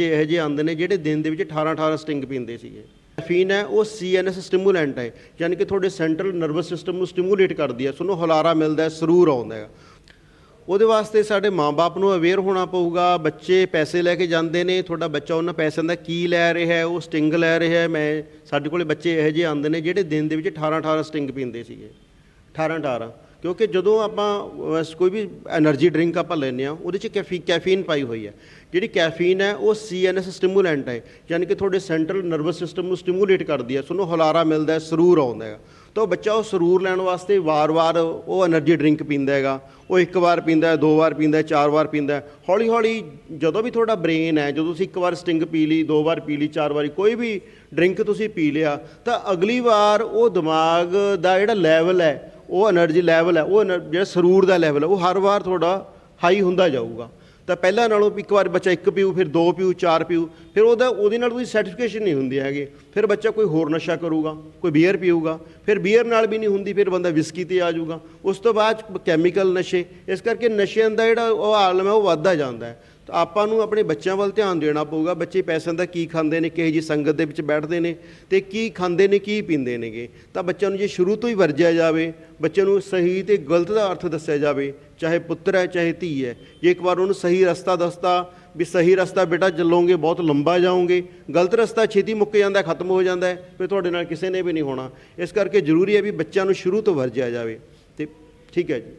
ਬੱਚੇ ਇਹੋ ਜਿਹੇ ਆਉਂਦੇ ਨੇ ਜਿਹੜੇ ਦਿਨ ਦੇ ਵਿੱਚ 18 18 ਸਟਿੰਗ ਪੀਂਦੇ ਸੀਗੇ। ਕੈਫੀਨ ਹੈ, ਉਹ ਸੀਐਨਐਸ ਸਟਿਮੂਲੈਂਟ ਹੈ, ਯਾਨੀ ਕਿ ਤੁਹਾਡੇ ਸੈਂਟਰਲ ਨਰਵਸ ਸਿਸਟਮ ਨੂੰ ਸਟਿਮੂਲੇਟ ਕਰਦੀ ਹੈ, ਤੁਹਾਨੂੰ ਹੁਲਾਰਾ ਮਿਲਦਾ ਹੈ, ਸਰੂਰ ਆਉਂਦਾ ਹੈ। ਉਹਦੇ ਵਾਸਤੇ ਸਾਡੇ ਮਾਪੇ ਨੂੰ ਅਵੇਅਰ ਹੋਣਾ ਪਊਗਾ, ਬੱਚੇ ਪੈਸੇ ਲੈ ਕੇ ਜਾਂਦੇ ਨੇ, ਤੁਹਾਡਾ ਬੱਚਾ ਉਹਨਾਂ ਪੈਸਿਆਂ ਦਾ ਕੀ ਲੈ ਰਿਹਾ ਹੈ, ਉਹ ਸਟਿੰਗ ਲੈ ਰਿਹਾ ਹੈ, ਮੈਂ, ਸਾਡੇ ਕੋਲੇ ਬੱਚੇ ਇਹੋ ਜਿਹੇ ਆਉਂਦੇ ਨੇ ਜਿਹੜੇ ਦਿਨ ਦੇ ਵਿੱਚ 18 18 ਸਟਿੰਗ ਪੀਂਦੇ ਸੀਗੇ। 18 18 ਕਿਉਂਕਿ ਜਦੋਂ ਆਪਾਂ ਕੋਈ ਵੀ એનર્ਜੀ ਡਰਿੰਕ ਆਪਾਂ ਲੈਨੇ ਆ ਉਹਦੇ 'ਚ ਕੈਫੀ ਕੈਫੀਨ ਪਾਈ ਹੋਈ ਹੈ। ਜਿਹੜੀ ਕੈਫੀਨ ਹੈ, ਉਹ ਸੀਐਨਐਸ ਸਟਿਮੂਲੈਂਟ ਹੈ। ਯਾਨੀ ਕਿ ਤੁਹਾਡੇ ਸੈਂਟਰਲ ਨਰਵਸ ਸਿਸਟਮ ਨੂੰ ਸਟਿਮੂਲੇਟ ਕਰਦੀ ਹੈ। ਤੁਹਾਨੂੰ ਹੁਲਾਰਾ ਮਿਲਦਾ ਹੈ, ਸਰੂਰ ਆਉਂਦਾ ਹੈ। ਤਾਂ ਬੱਚਾ ਉਹ ਸਰੂਰ ਲੈਣ ਵਾਸਤੇ ਵਾਰ-ਵਾਰ ਉਹ એનર્ਜੀ ਡਰਿੰਕ ਪੀਂਦਾ ਹੈਗਾ। ਉਹ ਇੱਕ ਵਾਰ ਪੀਂਦਾ ਹੈ, ਦੋ ਵਾਰ ਪੀਂਦਾ ਹੈ, ਚਾਰ ਵਾਰ ਪੀਂਦਾ ਹੈ। ਹੌਲੀ-ਹੌਲੀ ਜਦੋਂ ਵੀ ਤੁਹਾਡਾ ਬ੍ਰੇਨ ਹੈ, ਜਦੋਂ ਤੁਸੀਂ ਇੱਕ ਵਾਰ ਸਟਿੰਗ ਪੀ ਲਈ, ਦੋ ਵਾਰ ਪੀ ਲਈ, ਚਾਰ ਵਾਰੀ ਕੋਈ ਵੀ ਡਰਿੰਕ ਤੁਸੀਂ ਪੀ ਲਿਆ, ਤਾਂ ਅਗਲੀ ਵਾਰ ਉਹ ਦਿਮਾਗ ਦਾ ਜਿਹੜਾ ਲੈਵਲ ਹੈ ਉਹ એનર્ਜੀ ਲੈਵਲ ਹੈ, ਉਹ ener- ਜਿਹੜਾ ਸਰੂਰ ਦਾ ਲੈਵਲ ਹੈ, ਉਹ ਹਰ ਵਾਰ ਤੁਹਾਡਾ ਹਾਈ ਹੁੰਦਾ ਜਾਊਗਾ। ਤਾਂ ਪਹਿਲਾਂ ਨਾਲੋਂ ਇੱਕ ਵਾਰ ਬੱਚਾ ਇੱਕ ਪੀਊ, ਫਿਰ ਦੋ ਪੀਊ, ਚਾਰ ਪੀਊ, ਫਿਰ ਉਹਦਾ, ਉਹਦੇ ਨਾਲ ਕੋਈ ਸੈਟੀਸਫੈਕਸ਼ਨ ਨਹੀਂ ਹੁੰਦੀ ਹੈਗੇ। ਫਿਰ ਬੱਚਾ ਕੋਈ ਹੋਰ ਨਸ਼ਾ ਕਰੂਗਾ, ਕੋਈ ਬੀਅਰ ਪੀਊਗਾ, ਫਿਰ ਬੀਅਰ ਨਾਲ ਵੀ ਨਹੀਂ ਹੁੰਦੀ, ਫਿਰ ਬੰਦਾ ਵਿਸਕੀ ਤੇ ਆ ਜਾਊਗਾ। ਉਸ ਤੋਂ ਬਾਅਦ ਕੈਮੀਕਲ ਨਸ਼ੇ, ਇਸ ਕਰਕੇ ਨਸ਼ਿਆਂ ਦਾ ਜਿਹੜਾ ਉਹ ਆਲਮ ਹੈ, ਉਹ ਵੱਧਦਾ ਜਾਂਦਾ ਹੈ। ਤਾਂ ਆਪਾਂ ਨੂੰ ਆਪਣੇ ਬੱਚਿਆਂ ਵੱਲ ਧਿਆਨ ਦੇਣਾ ਪਊਗਾ, ਬੱਚੇ ਪੈਸਿਆਂ ਦਾ ਕੀ ਖਾਂਦੇ ਨੇ, ਕਿਹੋ ਜੀ ਸੰਗਤ ਦੇ ਵਿੱਚ ਬੈਠਦੇ ਨੇ ਤੇ ਕੀ ਖਾਂਦੇ ਨੇ, ਕੀ ਪੀਂਦੇ ਨੇਗੇ। ਤਾਂ ਬੱਚਿਆਂ ਨੂੰ ਜੇ ਸ਼ੁਰੂ ਤੋਂ ਹੀ ਵਰਜਿਆ ਜਾਵੇ ਬੱਚੇ ਨੂੰ ਸਹੀ ਤੇ ਗਲਤ ਦਾ ਅਰਥ ਦੱਸਿਆ ਜਾਵੇ, ਚਾਹੇ ਪੁੱਤਰ ਹੈ, ਚਾਹੇ ਧੀ ਹੈ, ਜੇ ਇੱਕ ਵਾਰ ਉਹਨੂੰ ਸਹੀ ਰਸਤਾ ਦੱਸਤਾ ਵੀ ਸਹੀ ਰਸਤਾ ਬੇਟਾ ਚੱਲੋਗੇ, ਬਹੁਤ ਲੰਬਾ ਜਾਓਗੇ, ਗਲਤ ਰਸਤਾ ਛੇਤੀ ਮੁੱਕ ਜਾਂਦਾ, ਖਤਮ ਹੋ ਜਾਂਦਾ ਹੈ, ਫਿਰ ਤੁਹਾਡੇ ਨਾਲ ਕਿਸੇ ਨੇ ਵੀ ਨਹੀਂ ਹੋਣਾ। ਇਸ ਕਰਕੇ ਜ਼ਰੂਰੀ ਹੈ ਵੀ ਬੱਚਿਆਂ ਨੂੰ ਸ਼ੁਰੂ ਤੋਂ ਵਰਜਿਆ ਜਾਵੇ। ਤੇ ਠੀਕ ਹੈ ਜੀ।